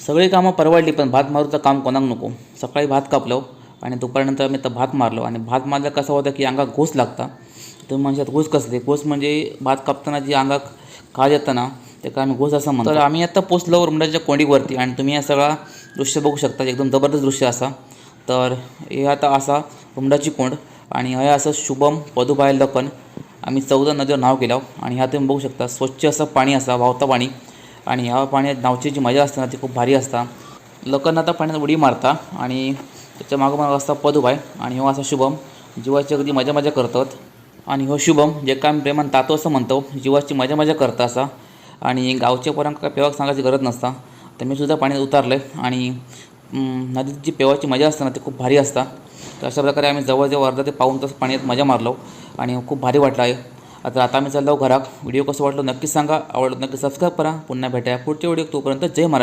सगळी कामं परवडली पण भात मारूचं काम कोणाक नको. सकाळी भात कापलो आणि दुपारनंतर आम्ही आता भात मारलो. आणि भात मारलं कसं होतं की अंगात घोस लागता. तुम्ही म्हणशात घोस कसले घोस म्हणजे भात कापताना जी अंगात काळ येताना ते त्याला आम्ही घोस असं म्हणतो. तर आम्ही आता पोचलो रुमडाच्या कोंडीवरती आणि तुम्ही हा सगळा दृश्य बघू शकता एकदम जबरदस्त दृश्य असा. तर हे आता असा रुमडाची कोंड आणि हे असं शुभम पदुबाय लपन आम्ही चौदा नदीवर नाव केलं. आणि ह्या तुम्ही बघू शकता स्वच्छ असं पाणी असा वाहता पाणी. आणि ह्या पाण्यात नावची जी मजा असते ना ती खूप भारी असता. लोकांना आता पाण्यात उडी मारता आणि त्याच्या मागं असता पदुभाय आणि हो असा शुभम जीवाची अगदी मजा मजा करतात. आणि हो शुभम जे काय प्रेमान तातो असं म्हणतो जीवाची मजा मजा करता असा. आणि गावच्या पोरांका काय पेवाक सांगायची गरज नसता. तर मी सुद्धा पाण्यात उतारलं आहे आणि नदीत जी पेवाची मजा असते ना ती खूप भारी असता. तर अशा प्रकारे आम्ही जवळजवळ अर्धा ते पाऊन तास पाण्यात मजा मारलो. आणि खूप भारी वाटलं आहे. आता आता मी चाललो घरात. व्हिडिओ कसं वाटलं नक्की सांगा. आवडलं नक्की सबस्क्राईब करा. पुन्हा भेटा पुढच्या व्हिडिओ तोपर्यंत जय महाराज.